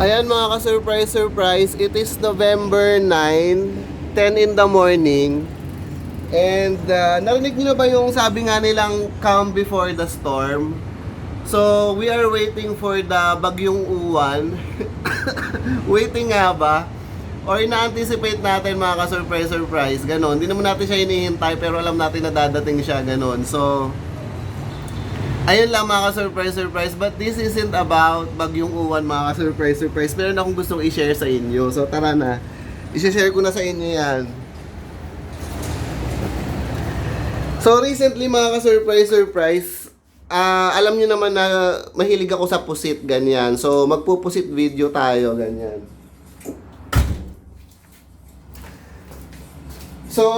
Ayan mga ka-surprise, surprise. It is November 9, 10 in the morning. And uh, narinig niyo na ba yung sabi nga nilang calm before the storm? So, we are waiting for the bagyong uwan. waiting nga ba? Or ina-anticipate natin mga ka-surprise, surprise. Ganon. Hindi naman natin siya hinihintay pero alam natin na dadating siya. Ganon. So, Ayun lang mga ka-surprise surprise but this isn't about bagyong uwan mga ka-surprise surprise. Meron akong gustong i-share sa inyo. So tara na. I-share ko na sa inyo yan. So recently mga ka-surprise surprise, ah alam niyo naman na mahilig ako sa pusit ganyan. So magpupusit video tayo ganyan. So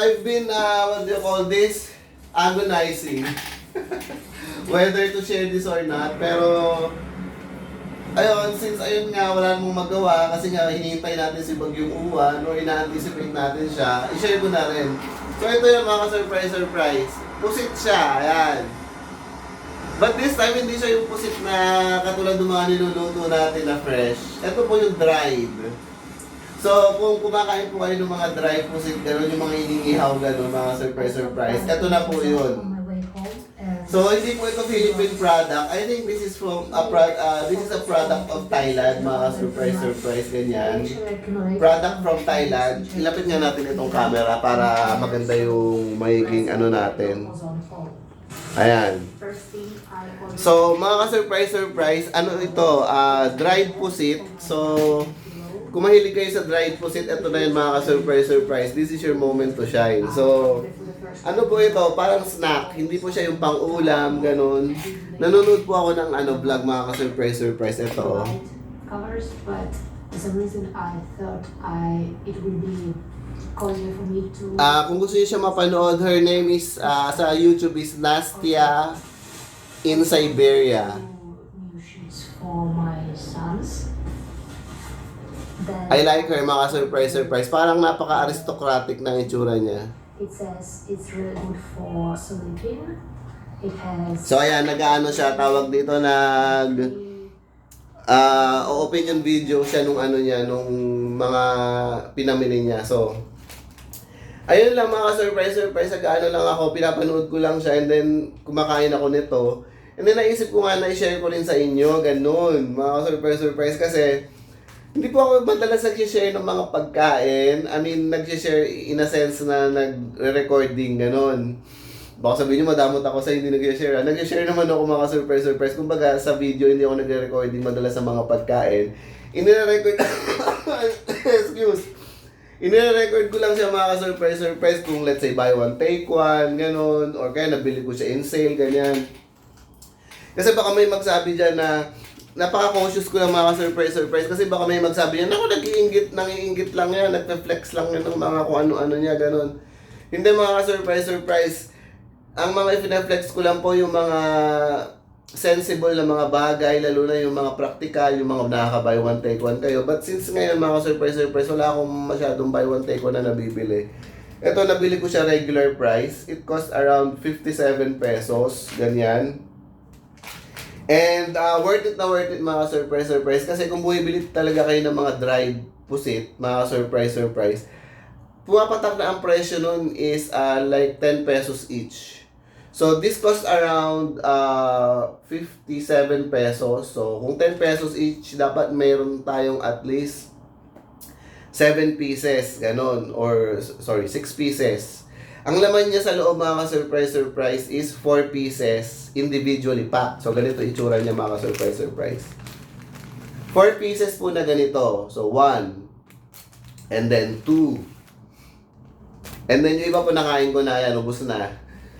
I've been uh, what do you call this? Agonizing. whether to share this or not. Pero, ayun, since ayun nga, wala namang magawa, kasi nga, hinihintay natin si Bagyong Uwan, or ina-anticipate natin siya, i-share ko na rin. So, ito yung mga surprise surprise. Pusit siya, ayan. But this time, hindi siya yung pusit na katulad ng mga niluluto natin na fresh. Ito po yung dried. So, kung kumakain po kayo ng mga dry pusit, gano'n yung mga iniihaw, gano'n, mga surprise surprise. Ito na po yun. On my way home, uh, So hindi po ito Philippine product. I think this is from a pro- uh, this is a product of Thailand, mga surprise surprise ganyan. Product from Thailand. Ilapit nga natin itong camera para maganda yung magiging ano natin. Ayan. So mga ka-surprise surprise, ano ito? Uh, dried pusit. So kung mahilig kayo sa dried pusit, ito na yun mga ka-surprise surprise. This is your moment to shine. So ano po ito? Parang snack. Hindi po siya yung pang-ulam, ganun. Nanonood po ako ng ano vlog mga ka-surprise surprise. Ito. oh. covers, but for some reason I thought I it would be easier for me to Ah, kung gusto niyo siya mapanood, her name is ah, sa YouTube is Nastia in Siberia. new for my sons. Then I like her mga surprise surprise. Parang napaka-aristocratic na itsura niya. It says it's really good for sleeping. It has So ayan, nag-ano siya, tawag dito, nag ah opinion video siya nung ano niya, nung mga pinamili niya. So, ayun lang mga surprise surprise, nag-ano lang ako, pinapanood ko lang siya and then kumakain ako nito. And then naisip ko nga na i-share ko rin sa inyo, ganun, mga surprise surprise kasi hindi po ako madalas nag-share ng mga pagkain. I mean, nag-share in a sense na nag-recording, ganun. Baka sabihin nyo, madamot ako sa hindi nag-share. Ah, Nag-share naman ako mga surprise-surprise. Kumbaga, sa video, hindi ako nag-recording madalas sa mga pagkain. Inirecord... Excuse. Inirecord ko lang siya mga surprise-surprise kung let's say buy one, take one, ganun. Or kaya nabili ko siya in sale, ganyan. Kasi baka may magsabi dyan na napaka-conscious ko ng mga surprise-surprise kasi baka may magsabi niya, naku, nag-iingit, nangiingit lang yan, nagpe-flex lang yan ng mga kung ano-ano niya, ganun. Hindi mga surprise-surprise. Ang mga ipineflex ko lang po yung mga sensible na mga bagay, lalo na yung mga practical, yung mga nakaka-buy one, take one kayo. But since ngayon mga surprise-surprise, wala akong masyadong buy one, take one na nabibili. Ito, nabili ko siya regular price. It cost around 57 pesos, ganyan. And uh, worth it na worth it mga surprise surprise kasi kung bumibili talaga kayo ng mga dried pusit, mga surprise surprise, pumapatak na ang presyo nun is uh, like 10 pesos each. So this cost around uh, 57 pesos. So kung 10 pesos each, dapat mayroon tayong at least 7 pieces, ganon. Or, sorry, 6 pieces. Ang laman niya sa loob mga ka-surprise surprise is 4 pieces individually packed. So ganito itsura niya mga ka-surprise surprise. 4 pieces po na ganito. So 1 and then 2 and then yung iba po nakain ko na yan, ubos na.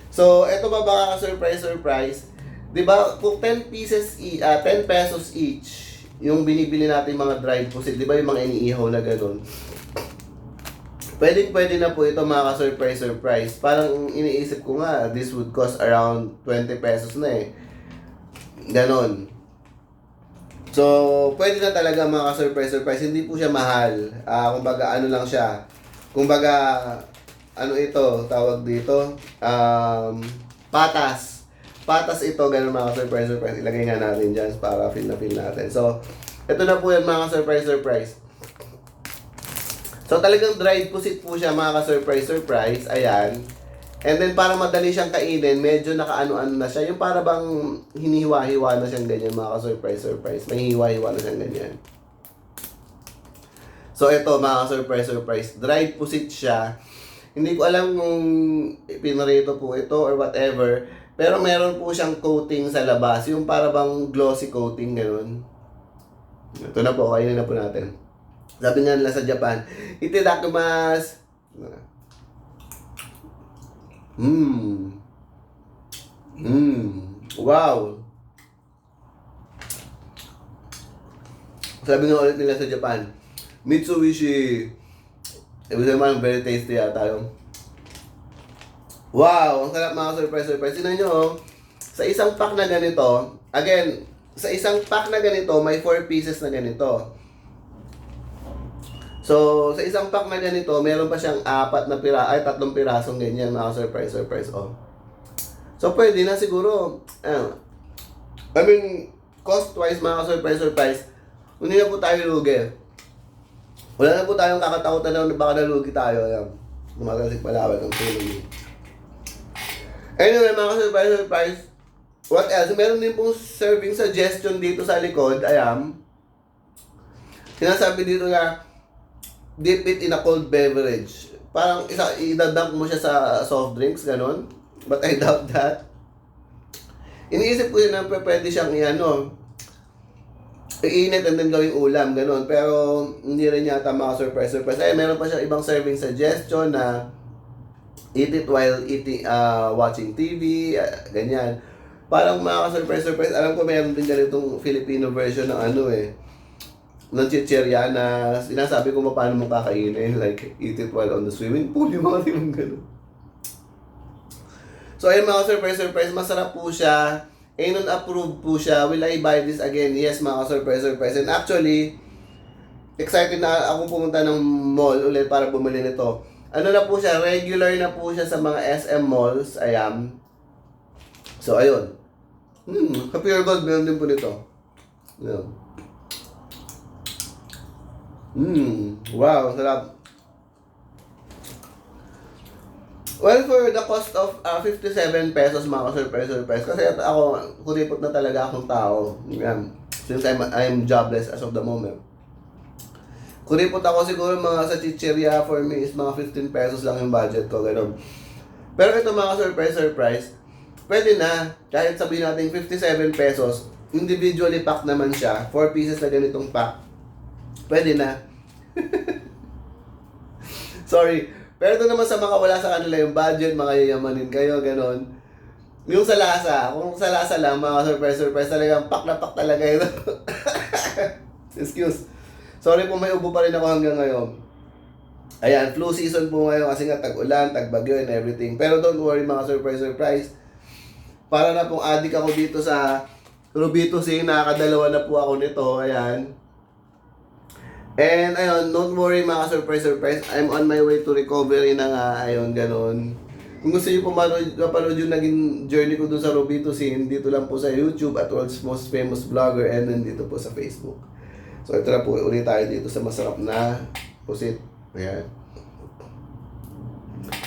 So ito ba mga ka-surprise surprise? 'Di ba kung 10 pieces e- ah, 10 pesos each yung binibili natin mga dried pusit, 'di ba yung mga iniihaw na ganun? Pwede pwede na po ito mga ka-surprise surprise. Parang iniisip ko nga, this would cost around 20 pesos na eh. Ganon. So, pwede na talaga mga ka-surprise surprise. Hindi po siya mahal. Ah, kumbaga ano lang siya. Kumbaga ano ito, tawag dito, um, patas. Patas ito, ganun mga ka-surprise surprise. Ilagay nga natin dyan para feel na feel natin. So, Ito na po yan mga surprise surprise. So talagang dried pusit po siya mga ka-surprise surprise. Ayan. And then para madali siyang kainin, medyo nakaano-ano na siya. Yung para bang hinihiwa-hiwa na siyang ganyan mga ka-surprise surprise. May hiwa-hiwa na siyang ganyan. So ito mga ka-surprise surprise. Dried pusit siya. Hindi ko alam kung pinarito po ito or whatever. Pero meron po siyang coating sa labas. Yung para bang glossy coating ganun. Ito na po, kainin na po natin. Sabi nga nila sa Japan, itadakimasu. Mmm. Mmm. Wow. Sabi nga ulit nila sa Japan, Mitsubishi. Ibig sabihin very tasty yata yung. Wow! Ang sarap mga surprise surprise. Tingnan nyo, oh. sa isang pack na ganito, again, sa isang pack na ganito, may 4 pieces na ganito. So, sa isang pack na ganito, meron pa siyang apat na pira, ay tatlong pirasong ganyan, mga surprise, surprise, oh. So, pwede na siguro, eh, I mean, cost-wise, mga surprise, surprise, hindi na po tayo lugi. Wala na po tayong kakatakutan na baka nalugi tayo. Ayan, gumagasik palawag ang tulong. Anyway, mga surprise, surprise, what else? Meron din pong serving suggestion dito sa likod, ayan. Sinasabi dito na, dip it in a cold beverage. Parang isa, idadump mo siya sa soft drinks, ganun. But I doubt that. Iniisip ko yun na pwede siyang i-ano, iinit and then gawing ulam, ganun. Pero hindi rin yata mga surprise. Ay, meron pa siya ibang serving suggestion na eat it while eating, uh, watching TV, uh, ganyan. Parang mga surprise surprise. Alam ko meron din ganitong Filipino version ng ano eh ng chicherya na sinasabi ko paano mo kakainin, like eat it while on the swimming pool, yung mga timang gano'n. So ayun mga surprise surprise, masarap po siya. Anon approved po siya. Will I buy this again? Yes mga surprise surprise. And actually, excited na akong pumunta ng mall ulit para bumili nito. Ano na po siya, regular na po siya sa mga SM malls. Ayan. So ayun. Hmm, Pure Gold, meron din po nito. Ayan. Mmm, wow, sarap. Well, for the cost of uh, 57 pesos, mga surprise surprise. Kasi ako, kuripot na talaga akong tao. Yan. Since I'm, I'm jobless as of the moment. Kuripot ako siguro mga sa chicheria for me is mga 15 pesos lang yung budget ko. Ganun. Pero ito mga surprise surprise, pwede na. Kahit sabihin natin 57 pesos, individually pack naman siya. 4 pieces na ganitong pack. Pwede na. Sorry. Pero ito naman sa mga wala sa kanila yung budget, mga yayamanin kayo, ganon. Yung sa lasa, kung sa lasa lang, mga surprise, surprise, talagang pak na pak talaga ito. Excuse. Sorry po, may ubo pa rin ako hanggang ngayon. Ayan, flu season po ngayon kasi nga tag-ulan, tag-bagyo and everything. Pero don't worry mga surprise, surprise. Para na pong adik ako dito sa Rubitusin, nakakadalawa na po ako nito. Ayan. And ayun, don't worry mga surprise surprise. I'm on my way to recovery na nga. Ayun, ganun. Kung gusto niyo po manood, mapanood yung naging journey ko dun sa Robito Scene, dito lang po sa YouTube at world's most famous vlogger and nandito po sa Facebook. So ito na po, ulit tayo dito sa masarap na pusit. Ayan.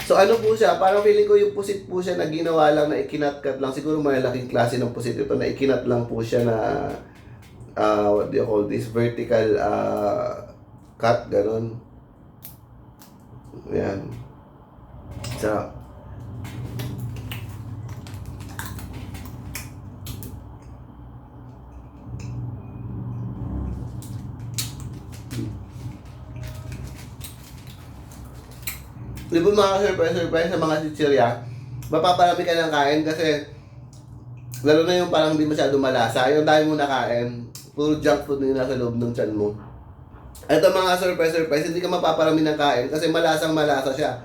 So ano po siya, parang feeling ko yung pusit po siya na ginawa lang na ikinat-cut lang. Siguro may laking klase ng pusit ito na ikinat lang po siya na uh, what do you call this, vertical uh, cut, ganun. Ayan. Sarap. Di ba mga surprise surprise sa mga chichirya, mapaparami ka ng kain kasi lalo na yung parang hindi masyado malasa, yung dahil mo nakain, puro junk food na yung nasa loob ng tiyan mo. Ito mga surprise surprise, hindi ka mapaparami ng kain kasi malasang malasa siya.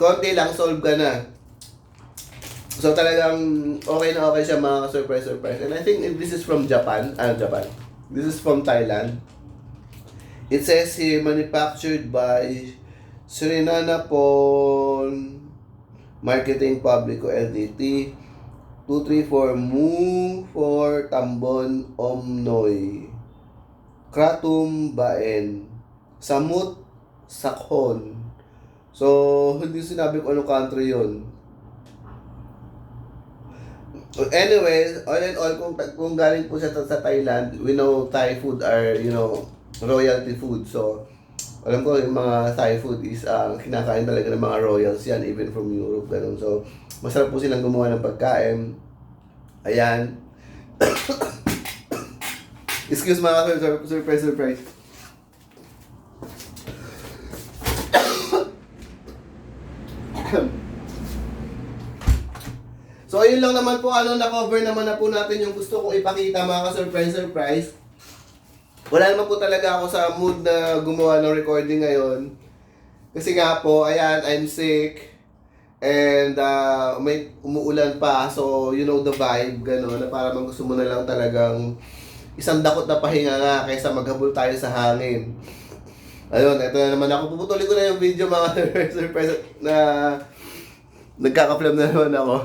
Konti lang, solve ka na. So talagang okay na okay siya mga surprise surprise. And I think this is from Japan, ah Japan. This is from Thailand. It says here manufactured by Surinana Pon Marketing Publico LTT 234 Mu for Tambon Omnoy. Kratum Baen. Samut Sakhon. So, hindi sinabi ko anong country yun. Anyway, all in all, kung, kung galing po siya sa Thailand, we know Thai food are, you know, royalty food. So, alam ko yung mga Thai food is uh, kinakain talaga ng mga royals yan, even from Europe, ganun. So, masarap po silang gumawa ng pagkain. Ayan. Excuse mga sur- surprise, surprise. So, ayun lang naman po, ano, na-cover naman na po natin yung gusto kong ipakita mga ka-surprise, surprise. Wala naman po talaga ako sa mood na gumawa ng recording ngayon. Kasi nga po, ayan, I'm sick. And uh, may umuulan pa, so you know the vibe, gano'n, na parang gusto mo na lang talagang isang dakot na pahinga nga kaysa maghabol tayo sa hangin. Ayun, ito na naman ako. Puputulin ko na yung video mga surprise na nagkaka-film na naman ako.